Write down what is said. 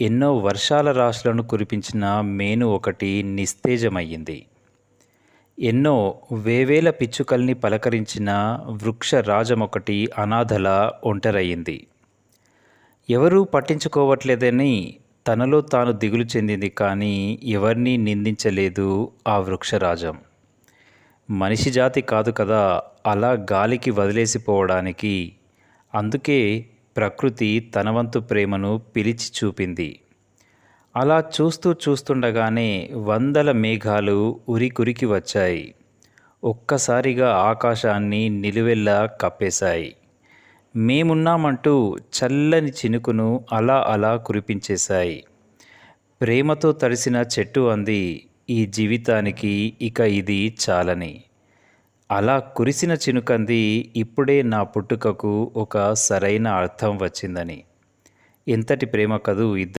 ఎన్నో వర్షాల రాశులను కురిపించిన మేను ఒకటి నిస్తేజమయ్యింది. ఎన్నో వేవేల పిచ్చుకల్ని పలకరించిన వృక్ష రాజమొకటి అనాథల ఒంటరయ్యింది. ఎవరూ పట్టించుకోవట్లేదని తనలో తాను దిగులు చెందింది కానీ ఎవరినీ నిందించలేదు ఆ వృక్షరాజం మనిషి జాతి కాదు కదా అలా గాలికి వదిలేసిపోవడానికి. అందుకే ప్రకృతి తనవంతు ప్రేమను పిలిచి చూపింది. అలా చూస్తూ చూస్తుండగానే వందల మేఘాలు ఉరికురికి వచ్చాయి. ఒక్కసారిగా ఆకాశాన్ని నిలువెల్లా కప్పేశాయి. మేమున్నామంటూ చల్లని చినుకును అలా అలా కురిపించేశాయి. ప్రేమతో తడిసిన చెట్టు అంది ఈ జీవితానికి ఇక ఇది చాలని. అలా కురిసిన చినుకంది ఇప్పుడే నా పుట్టుకకు ఒక సరైన అర్థం వచ్చిందని. ఎంతటి ప్రేమ కదూ ఇద్దరు